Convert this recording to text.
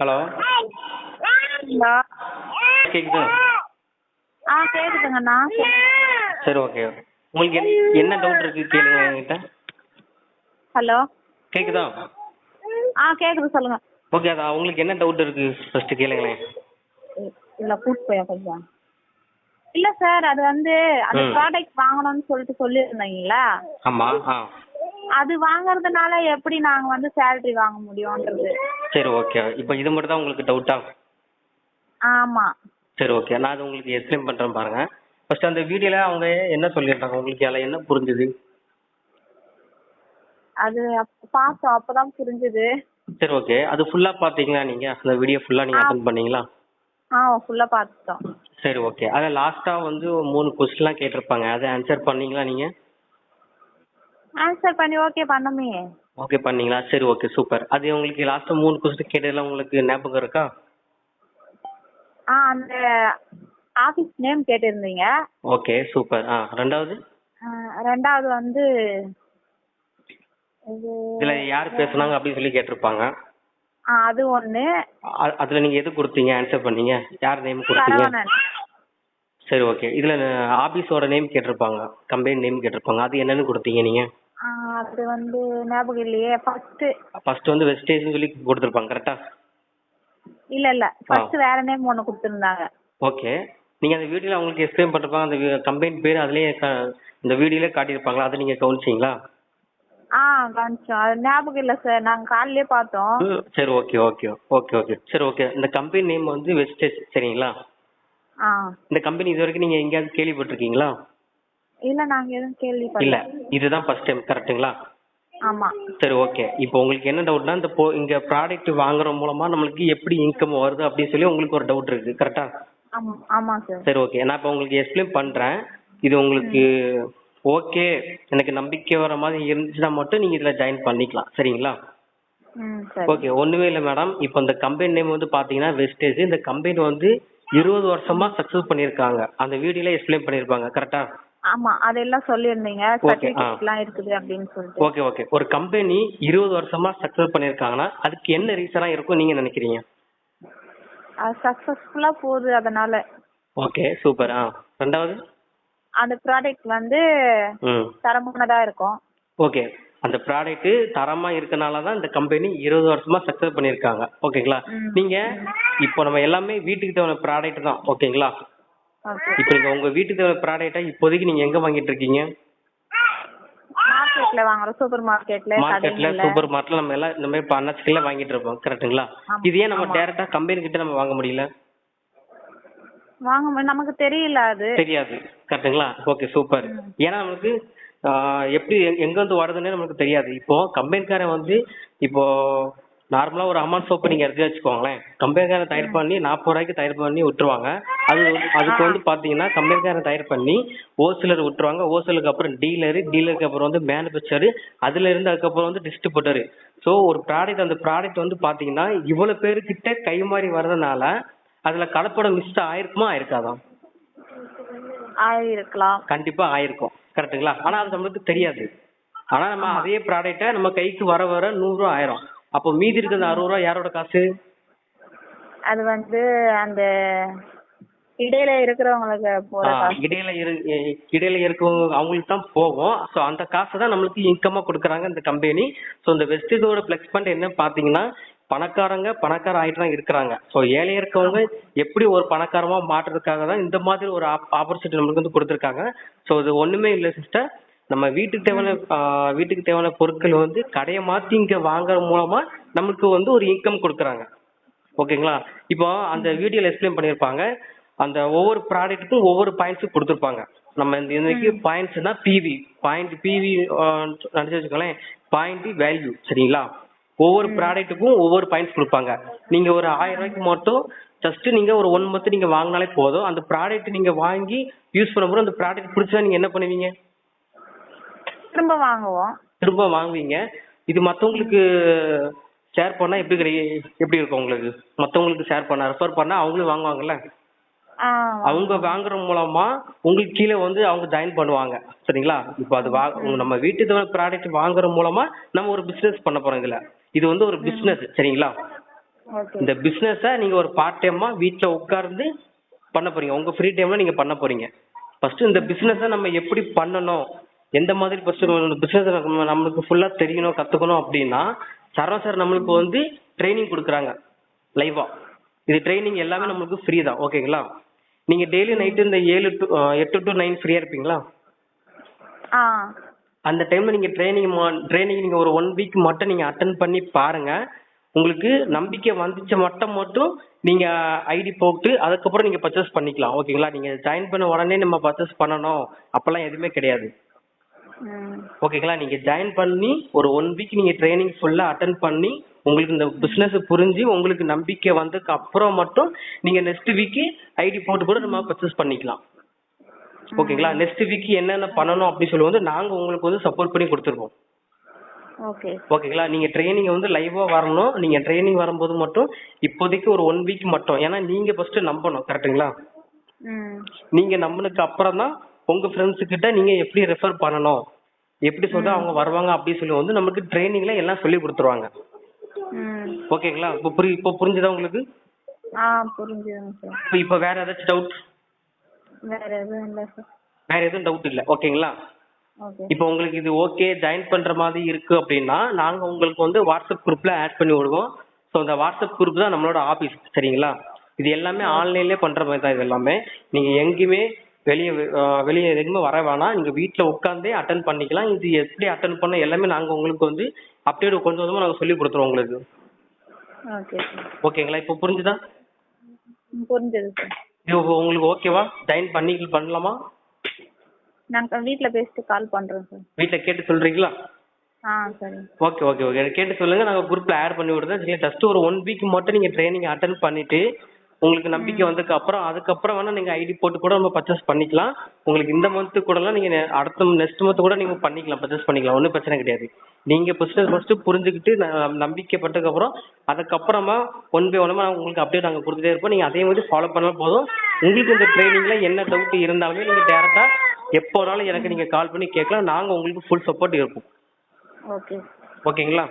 Hello. Hello. கேக்குதா? ஆ கேட்குதுங்கண்ணா சரி okay. உங்களுக்கு என்ன என்ன டவுட் இருக்கு கேளுங்க என்கிட்ட. ஹலோ. கேக்குதா? ஆ கேட்குது சொல்லுங்கள் ஓகே அதான் உங்களுக்கு என்ன டவுட் இருக்கு? ஃபர்ஸ்ட் கேளுங்களேன். இல்லை கூட்டு போயா கொஞ்சம். இல்லை சார் அது வந்து அந்த ம். ப்ராடக்ட் வாங்கணும்னு சொல்லிட்டு சொல்லியிருந்தீங்களா? ஆமா ஆ. அது வாங்குறதுனால எப்படி நாங்கள் வந்து சேலரி வாங்க முடியும்ன்றது? சரி ஓகே இப்போ இது மட்டும் தான் உங்களுக்கு டவுட்டா ஆமாம் சரி ஓகே நான் அது உங்களுக்கு எக்ஸ்பிளைன் பண்றேன் பாருங்க. ஃபர்ஸ்ட் அந்த வீடியோல அவங்க என்ன சொல்லியிருந்தாங்க உங்களுக்கு அதில் என்ன புரிஞ்சுது? அது பார்த்தோம். அப்போ தான் புரிஞ்சுது. சரி ஓகே அது ஃபுல்லா பாத்தீங்களா நீங்க? அந்த வீடியோ ஃபுல்லா நீங்க. அட்டன் பண்ணீங்களா? ஆ ஃபுல்லாக பார்த்துட்டோம் சரி ஓகே அதில் லாஸ்டா வந்து மூணு கொஸ்டின்லாம் கேட்டிருப்பாங்க. அதை ஆன்சர் பண்ணீங்களா நீங்க? ஆன்சர் பண்ணி ஓகே பண்ணமே. ஓகே பண்ணீங்களா? சரி ஓகே சூப்பர் அது உங்களுக்கு லாஸ்டா மூணு கொஸ்டின் கேட்டதெல்லாம் உங்களுக்கு ஞாபகம் இருக்கா? ஆ அந்த ஆஃபீஸ் நேம் கேட்டிருந்தீங்க. ஓகே சூப்பர் ஆ ரெண்டாவது? ரெண்டாவது வந்து இது இதுல யார் பேசுனாங்க அப்படின்னு சொல்லி கேட்டிருப்பாங்க. அது அ- அதுல நீங்க எது கொடுத்தீங்க? ஆன்சர் பண்ணீங்க. யார் நேம் கொடுத்தீங்க? சரி ஓகே இதுல ஆபீஸோட நேம் கேட்டிருப்பாங்க. கம்பெனி நேம் கேட்டிருப்பாங்க. அது என்னன்னு கொடுத்தீங்க நீங்க? அது வந்து ஞாபகம் இல்லையே. ஃபர்ஸ்ட்டு ஃபர்ஸ்ட் வந்து வெஸ்டேஜ்னு சொல்லி கொடுத்துருப்பாங்க கரெக்டா இல்லை இல்லை. ஃபர்ஸ்ட் வேற நேம் ஒன்று கொடுத்துருந்தாங்க. ஓகே நீங்க அந்த வீடியோல அவங்களுக்கு எக்ஸ்பிளைன் பண்ணிருப்பாங்க அந்த கம்பெனி பேர் அதுலயே இந்த வீடியோல காட்டியிருப்பாங்களா? அதை நீங்க கவனிச்சீங்களா? ஆ கவனிச்சோம். அது ஞாபகம் இல்லை சார் நாங்கள் காலையிலே பார்த்தோம். சரி ஓகே ஓகே ஓகே ஓகே சரி ஓகே இந்த கம்பெனி நேம் வந்து வெஸ்டேஜ் சரிங்களா? இந்த கம்பெனி இது வரைக்கும் நீங்க எங்கேயாவது கேள்விப்பட்டிருக்கீங்களா? இல்லை நாங்கள் எதுவும் இல்ல கேள்விப்படல இதுதான் ஃபர்ஸ்ட் டைம் கரெக்ட்டுங்களா ஆமாம் சரி ஓகே இப்போ உங்களுக்கு என்ன டவுட்னா இந்த போ இங்க ப்ராடக்ட் வாங்குற மூலமா நம்மளுக்கு எப்படி இன்கம் வருது அப்படின்னு சொல்லி உங்களுக்கு ஒரு டவுட் இருக்கு கரெக்டா ஆமாம் சார் சரி ஓகே நான் இப்போ உங்களுக்கு எக்ஸ்பிளைன் பண்றேன். இது உங்களுக்கு ஓகே எனக்கு நம்பிக்கை வர மாதிரி இருந்துச்சுன்னா மட்டும் நீங்க இதுல ஜாயின் பண்ணிக்கலாம். சரிங்களா? ஓகே ஒண்ணுமே இல்லை மேடம் இப்போ இந்த கம்பெனி நேம் வந்து பாத்தீங்கன்னா வெஸ்டேஜ் இந்த கம்பெனி வந்து இருபது வருஷமா சக்சஸ் பண்ணியிருக்காங்க. அந்த வீடியோல எக்ஸ்பிளைன் பண்ணியிருப்பாங்க கரெக்டா ஆமாம் அதெல்லாம் சொல்லியிருந்தீங்க. சர்டிஃபிகேட்லாம் இருக்குது அப்படின்னு சொல்லிட்டு. ஓகே ஓகே ஒரு கம்பெனி இருபது வருஷமா சக்சஸ் பண்ணியிருக்காங்கன்னா அதுக்கு என்ன ரீசனா இருக்கும் நீங்க நினைக்கிறீங்க? அது சக்ஸஸ்ஃபுல்லாக போகுது அதனால. ஓகே சூப்பர் ஆ. ரெண்டாவது? அந்த ப்ராடக்ட் வந்து ம். தரமானதாக இருக்கும். ஓகே அந்த ப்ராடக்ட் தரமா இருக்கனால தான் இந்த கம்பெனி இருபது வருஷமா சக்சஸ் பண்ணியிருக்காங்க. ஓகேங்களா. நீங்க இப்போ நம்ம எல்லாமே வீட்டுக்கு தேவையான ப்ராடக்ட் தான். ஓகேங்களா ஓகே இப்போ நீங்க உங்க வீட்டுக்கு ப்ராடக்ட்டை இப்போதைக்கு நீங்க எங்க வாங்கிட்டு இருக்கீங்க மார்க்கெட்ல வாங்குறோம் சூப்பர் மார்க்கெட்ல மார்க்கெட்ல சூப்பர் மார்க்கெட்ல நம்ம எல்லாம் இந்த மாதிரி பண்ணச்சுல வாங்கிட்டு இருப்போம் கரெக்ட்டுங்களா இது ஏன் நம்ம. டைரக்டா கம்பெனி கிட்ட நம்ம வாங்க முடியல? வாங்க நமக்கு தெரியல அது. தெரியாது கரெக்ட்டுங்களா ஓகே சூப்பர் ஏன்னா நமக்கு எப்படி எங்க- எங்க வந்து வருதுன்னே நமக்கு தெரியாது. இப்போ கம்பெனிக்காரன் வந்து இப்போ நார்மலா ஒரு அமௌண்ட் சோப்பு நீங்க எடுத்து வச்சுக்கோங்களேன். கம்பெனிக்காரன் தயார் பண்ணி நாற்பது ரூபாய்க்கு தயார் பண்ணி விட்டுருவாங்க. அது அதுக்கு வந்து பாத்தீங்கன்னா கம்பெனிக்காரன் தயார் பண்ணி ஹோல்சேலர் விட்டுருவாங்க. ஹோல்சேலுக்கு அப்புறம் டீலரு டீலருக்கு அப்புறம் வந்து மேனுஃபேக்சர் அதுல இருந்து அதுக்கப்புறம் வந்து டிஸ்ட்ரிபியூட்டர் ஸோ ஒரு ப்ராடக்ட் அந்த ப்ராடக்ட் வந்து பாத்தீங்கன்னா இவ்வளவு பேருக்கிட்ட கை மாறி வர்றதுனால அதுல கலப்படம் மிஸ் ஆயிருக்குமா? ஆயிருக்காதான் ஆயிருக்கலாம். கண்டிப்பா ஆயிருக்கும். கரெக்ட்டுங்களா? ஆனா அது நம்மளுக்கு தெரியாது. ஆனா நம்ம அதே ப்ராடக்ட்டை நம்ம கைக்கு வர வர நூறு ரூபா ஆயிரும். அப்போ மீதி இருக்கிற அறுபது ரூபா யாரோட காசு? அது வந்து அந்த இடையில இருக்கிறவங்களுக்கு இடையில இடையில இருக்கவங்க அவங்களுக்கு தான் போகும். ஸோ அந்த காசை தான் நம்மளுக்கு இன்கமா கொடுக்குறாங்க இந்த கம்பெனி ஸோ இந்த வெஸ்டேஜோட ப்ளஸ் பாயிண்ட் என்ன பார்த்தீங்கன்னா பணக்காரங்க பணக்கார ஆயிட்டு தான் இருக்கிறாங்க. ஸோ ஏழை இருக்கவங்க எப்படி ஒரு பணக்காரமா மாற்றுறதுக்காக தான் இந்த மாதிரி ஒரு ஆப்பர்ச்சுனிட்டி நம்மளுக்கு வந்து கொடுத்துருக்காங்க. ஸோ இது ஒண்ணுமே இல்லை சிஸ்டர் நம்ம வீட்டுக்கு தேவையான வீட்டுக்கு தேவையான பொருட்கள் வந்து கடையை மாத்தி இங்க வாங்குற மூலமா நமக்கு வந்து ஒரு இன்கம் கொடுக்குறாங்க. ஓகேங்களா? இப்போ அந்த வீடியோல எக்ஸ்பிளைன் பண்ணியிருப்பாங்க. அந்த ஒவ்வொரு ப்ராடக்ட்டுக்கும் ஒவ்வொரு பாயிண்ட்ஸும் கொடுத்துருப்பாங்க. நம்ம இந்த இன்னைக்கு பாயிண்ட்ஸ்னா பிவி பாயிண்ட் பிவி நினைச்சு வச்சுக்கோங்களேன். பாயிண்ட் வேல்யூ சரிங்களா? ஒவ்வொரு ப்ராடக்ட்டுக்கும் ஒவ்வொரு பாயிண்ட்ஸ் கொடுப்பாங்க. நீங்க ஒரு ஆயிரம் ரூபாய்க்கு மட்டும் ஜஸ்ட் நீங்க ஒரு ஒன் மந்த் நீங்க வாங்கினாலே போதும். அந்த ப்ராடக்ட் நீங்க வாங்கி யூஸ் பண்ணும்போது அந்த ப்ராடக்ட் பிடிச்சா நீங்க என்ன பண்ணுவீங்க? திரும்ப வாங்குவோம். திரும்ப வாங்குவீங்க. இது மத்தவங்களுக்கு ஷேர் பண்ணா எப்படி எப்படி இருக்கும் உங்களுக்கு? மத்தவங்களுக்கு ஷேர் பண்ண ரெஃபர் பண்ணா அவங்களும் வாங்குவாங்கல்ல? அவங்க வாங்குற மூலமா உங்களுக்கு கீழே வந்து அவங்க ஜாயின் பண்ணுவாங்க. சரிங்களா? இப்போ அது வா உங்க நம்ம வீட்டு ப்ராடக்ட் வாங்குற மூலமா நம்ம ஒரு பிசினஸ் பண்ண போறோம் இதுல. இது வந்து ஒரு பிசினஸ் சரிங்களா? இந்த பிஸ்னஸை நீங்கள் ஒரு பார்ட் டைமாக வீட்டில் உட்கார்ந்து பண்ண போறீங்க. உங்கள் ஃப்ரீ டைமில் நீங்கள் பண்ண போறீங்க. ஃபர்ஸ்ட் இந்த பிஸ்னஸை நம்ம எப்படி பண்ணணும்? எந்த மாதிரி ஃபர்ஸ்ட் பிஸ்னஸ் நம்மளுக்கு ஃபுல்லாக தெரியணும் கற்றுக்கணும் அப்படின்னா சரவண சார் நம்மளுக்கு வந்து ட்ரைனிங் கொடுக்குறாங்க லைவாக இது ட்ரைனிங் எல்லாமே நம்மளுக்கு ஃப்ரீ தான். ஓகேங்களா நீங்கள் டெய்லி நைட்டு இந்த ஏழு டு எட்டு டு நைன் ஃப்ரீயாக இருப்பீங்களா? ஆ. அந்த டைம்ல நீங்க ட்ரைனிங் ட்ரைனிங் நீங்க ஒரு ஒன் வீக் மட்டும் நீங்க அட்டன் பண்ணி பாருங்க. உங்களுக்கு நம்பிக்கை வந்துச்ச மட்டும் மட்டும் நீங்க ஐடி போட்டு அதுக்கப்புறம் நீங்க பர்ச்சேஸ் பண்ணிக்கலாம். ஓகேங்களா நீங்க ஜாயின் பண்ண உடனே நம்ம பர்ச்சேஸ் பண்ணணும். அப்பெல்லாம் எதுவுமே கிடையாது. ஓகேங்களா நீங்க ஜாயின் பண்ணி ஒரு ஒன் வீக் நீங்க ட்ரைனிங் ஃபுல்லா அட்டன் பண்ணி உங்களுக்கு இந்த பிசினஸ் புரிஞ்சு உங்களுக்கு நம்பிக்கை வந்ததுக்கு அப்புறம் மட்டும் நீங்க நெக்ஸ்ட் வீக் ஐடி போட்டு கூட நம்ம பர்ச்சேஸ் பண்ணிக்கலாம். ஓகேங்களா நெக்ஸ்ட் வீக் என்னென்ன பண்ணணும் அப்படின்னு சொல்லி வந்து நாங்க உங்களுக்கு வந்து சப்போர்ட் பண்ணி கொடுத்துருவோம். ஓகே. ஓகேங்களா நீங்க ட்ரைனிங் வந்து லைவா வரணும். நீங்க ட்ரைனிங் வரும்போது மட்டும் இப்போதைக்கு ஒரு ஒன் வீக் மட்டும். ஏன்னா நீங்க ஃபர்ஸ்ட் நம்பணும் கரெக்ட்டுங்களா நீங்க நம்பினதுக்கு அப்புறம் தான் உங்க ஃப்ரெண்ட்ஸ் கிட்ட நீங்க எப்படி ரெஃபர் பண்ணணும்? எப்படி சொல்றா அவங்க வருவாங்க அப்படின்னு சொல்லி வந்து நமக்கு ட்ரைனிங்ல எல்லாம் சொல்லி கொடுத்துருவாங்க. ஓகேங்களா? இப்போ புரி இப்போ புரிஞ்சுதா உங்களுக்கு? ஆ புரிஞ்சுதுங்க சார். இப்போ இப்போ வேற ஏதாச்சும் டவுட் வேற எதுவும் இல்லை சார். வேற எதுவும் டவுட் இல்லை. ஓகேங்களா? ஓகே. இப்போ உங்களுக்கு இது ஓகே ஜாயின் பண்ற மாதிரி இருக்கு அப்படின்னா நாங்க உங்களுக்கு வந்து வாட்ஸ்அப் குரூப்ல ஆட் பண்ணி விடுவோம். ஸோ அந்த வாட்ஸ்அப் குரூப் தான் நம்மளோட ஆபீஸ் சரிங்களா? இது எல்லாமே ஆன்லைன்லயே பண்ற மாதிரி தான் இது எல்லாமே. நீங்க எங்கேயுமே வெளியே வெளியே எதுவுமே வர வேணாம். நீங்க வீட்ல உட்காந்தே அட்டன் பண்ணிக்கலாம். இது எப்படி அட்டன் பண்ண எல்லாமே நாங்க உங்களுக்கு வந்து அப்டேட் கொஞ்சம் கொஞ்சமா நாங்க சொல்லி கொடுத்துருவோம் உங்களுக்கு. ஓகேங்களா இப்போ புரிஞ்சுதா? புரிஞ்சது சார் உங்களுக்கு ஓகேவா ஜாயின் பண்ணி பண்ணலாமா? நாங்கள் வீட்டில் பேசிட்டு கால் பண்ணுறோம் சார் வீட்டில் கேட்டு சொல்றீங்களா? ஆ சரி ஓகே ஓகே ஓகே கேட்டு சொல்லுங்க. நாங்க குரூப்ல ஆட் பண்ணி விடுறோம். சரி ஜஸ்ட் ஒரு ஒன் வீக் மட்டும் நீங்க ட்ரைனிங் அட்டன் பண்ணிட்டு உங்களுக்கு நம்பிக்கை வந்ததுக்கு அப்புறம் அதுக்கப்புறம் வேணா நீங்க ஐடி போட்டு கூட நம்ம பர்ச்சேஸ் பண்ணிக்கலாம். உங்களுக்கு இந்த மந்த் கூடலாம் நீங்க நெ- அடுத்த நெக்ஸ்ட் மந்த் கூட நீங்க பண்ணிக்கலாம் பர்ச்சேஸ் பண்ணிக்கலாம். ஒன்றும் பிரச்சனை கிடையாது. நீங்க பிசினஸ் ஃபர்ஸ்ட் புரிஞ்சுக்கிட்டு நம்பிக்கைப்பட்டதுக்கு அப்புறம் அதுக்கப்புறமா ஒன் பை ஒன்மா உங்களுக்கு அப்டேட் நாங்க கொடுத்துட்டே இருப்போம். நீங்க அதே மாதிரி ஃபாலோ பண்ணாலும் போதும். உங்களுக்கு இந்த ட்ரைனிங்ல என்ன டவுட் இருந்தாலுமே நீங்க டேரக்டா எப்போனாலும் எனக்கு நீங்க கால் பண்ணி கேட்கலாம். நாங்க உங்களுக்கு ஃபுல் சப்போர்ட் இருப்போம். ஓகே ஓகேங்களா